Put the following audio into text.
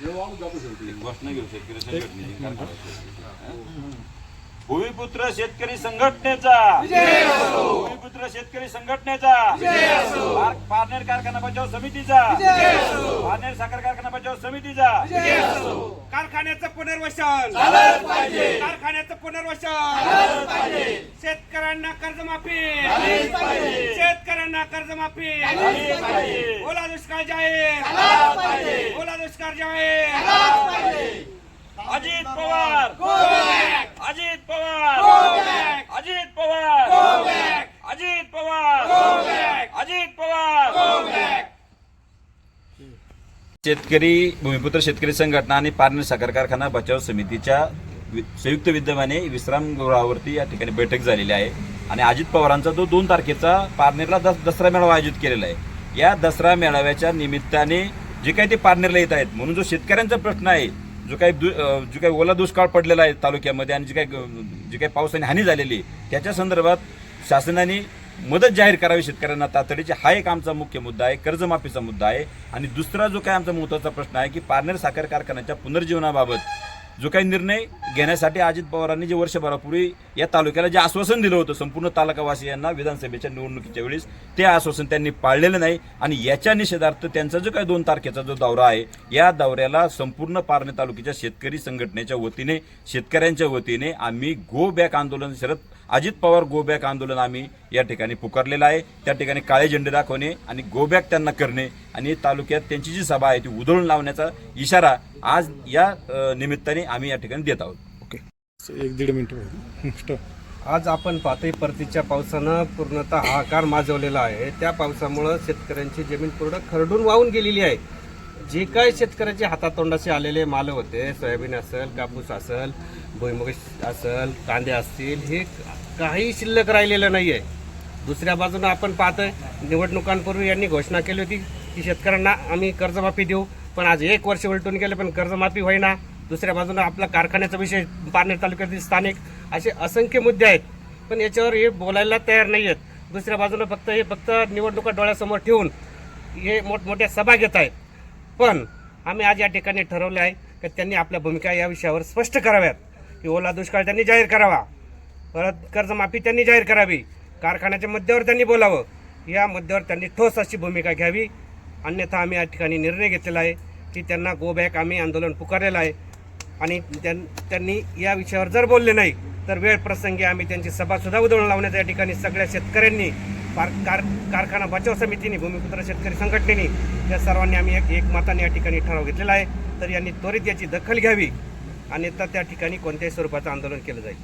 घोषणा घेऊ शेतकरी संघटनेची कारखाना भूमिपुत्र शेतकरी संघटनेचा भूमिपुत्र शेतकरी संघटनेचा पार- पारनेर कारखाना बचाव समितीचा पारनेर साखर कारखाना बचाव समितीचा कारखान्याचं पुनर्वसन कारखान्याचं पुनर्वसन शेतकऱ्यांना कर्जमाफी शेतकऱ्यांना कर्जमाफी ओला दुष्काळ जाहीर ओला अजित पवार. अजित पवार. अजित पवार. अजित पवार. अजित पवार. शेतकरी भूमिपुत्र शेतकरी संघटना आणि पारनेर साखर कारखाना बचाव समितीच्या वि- संयुक्त विद्यमाने विश्रामगृहावरती या ठिकाणी बैठक झालेली आहे. आणि अजित पवारांचा जो दोन तारखेचा पारनेरला दस दसरा मेळावा आयोजित केलेला आहे. या दसरा मेळाव्याच्या निमित्ताने जे काही ते पारनेरला येत आहेत. म्हणून जो शेतकऱ्यांचा प्रश्न आहे जो काही दु- जो काही ओला दुष्काळ पडलेला आहे तालुक्यामध्ये आणि जे काही जी जे काही पावसाने हानी झालेली आहे त्याच्या संदर्भात शासनाने मदत जाहीर करावी शेतकऱ्यांना तातडीची. हा एक आमचा मुख्य मुद्दा आहे कर्जमाफीचा मुद्दा आहे. आणि दुसरा जो काही आमचा महत्त्वाचा प्रश्न आहे की पारनेर साखर कारखान्याच्या पुनर्जीवनाबाबत जो काही निर्णय घेण्यासाठी अजित पवारांनी जे वर्षभरापूर्वी या तालुक्याला जे आश्वासन दिलं होतं संपूर्ण तालुकावासियांना विधानसभेच्या निवडणुकीच्या वेळेस ते आश्वासन त्यांनी पाळलेलं नाही. आणि याच्या निषेधार्थ त्यांचा जो काही दोन तारखेचा जो दौरा आहे या दौऱ्याला संपूर्ण पारणे तालुक्याच्या शेतकरी संघटनेच्या वतीने शेतकऱ्यांच्या वतीने आम्ही गो बॅक आंदोलन शरद अजित पवार गो बॅक आंदोलन आम्ही या ठिकाणी पुकारलेलं आहे. त्या ठिकाणी काळे झेंडे दाखवणे आणि गो बॅक त्यांना करणे. आणि तालुक्यात त्यांची जी सभा आहे ती उधळून लावण्याचा इशारा आज या निमित्ताने आम्ही या ठिकाणी देत आहोत. ओके. एक दीड मिनिट आज आपण पाहतोय परतीच्या पावसानं पूर्णतः हाहाकार माजवलेला आहे. त्या पावसामुळं शेतकऱ्यांची जमीन पूर्ण खरडून वाहून गेलेली आहे. जे काय शेतकऱ्याच्या हातातोंडाचे आलेले माल होते सोयाबीन असेल कापूस असेल भुईमुग असेल कांदे असतील हे काही शिल्लक राहिलेलं नाही आहे दुसऱ्या बाजूनं आपण पाहतोय निवडणुकांपूर्वी यांनी घोषणा केली होती की शेतकऱ्यांना आम्ही कर्जमाफी देऊ. पण आज एक वर्ष उलटून गेले पण कर्जमाफी होईना. दुसऱ्या बाजूनं आपला कारखान्याचा विषय पारनेर तालुक्यातील स्थानिक असे असंख्य मुद्दे आहेत. पण याच्यावर हे बोलायला तयार नाही आहेत दुसऱ्या बाजूनं फक्त हे फक्त निवडणुका डोळ्यासमोर ठेवून हे मोठमोठ्या सभा घेत आहेत. पण आम्ही आज या ठिकाणी ठरवले आहे की त्यांनी आपल्या भूमिका या विषयावर स्पष्ट कराव्यात. की ओला दुष्काळ त्यांनी जाहीर करावा. परत कर्जमाफी त्यांनी जाहीर करावी. कारखान्याच्या मुद्द्यावर त्यांनी बोलावं. या मुद्द्यावर त्यांनी ठोस अशी भूमिका घ्यावी. अन्यथा आम्ही या ठिकाणी निर्णय घेतलेला आहे. की त्यांना गो बॅक आम्ही आंदोलन पुकारलेलं आहे. आणि त्यां- त्यांनी या विषयावर जर बोलले नाही तर वेळ प्रसंगी आम्ही त्यांची सभासुद्धा उधळून लावण्याच्या या ठिकाणी सगळ्या शेतकऱ्यांनी पार कार कारखाना बचाव समितीने भूमिपुत्र शेतकरी संघटनेने या सर्वांनी आम्ही एक एकमताने या ठिकाणी ठराव घेतलेला आहे. तर यांनी त्वरित याची दखल घ्यावी अन्यथा त्या ठिकाणी कोणत्याही स्वरूपाचं आंदोलन केलं जाईल.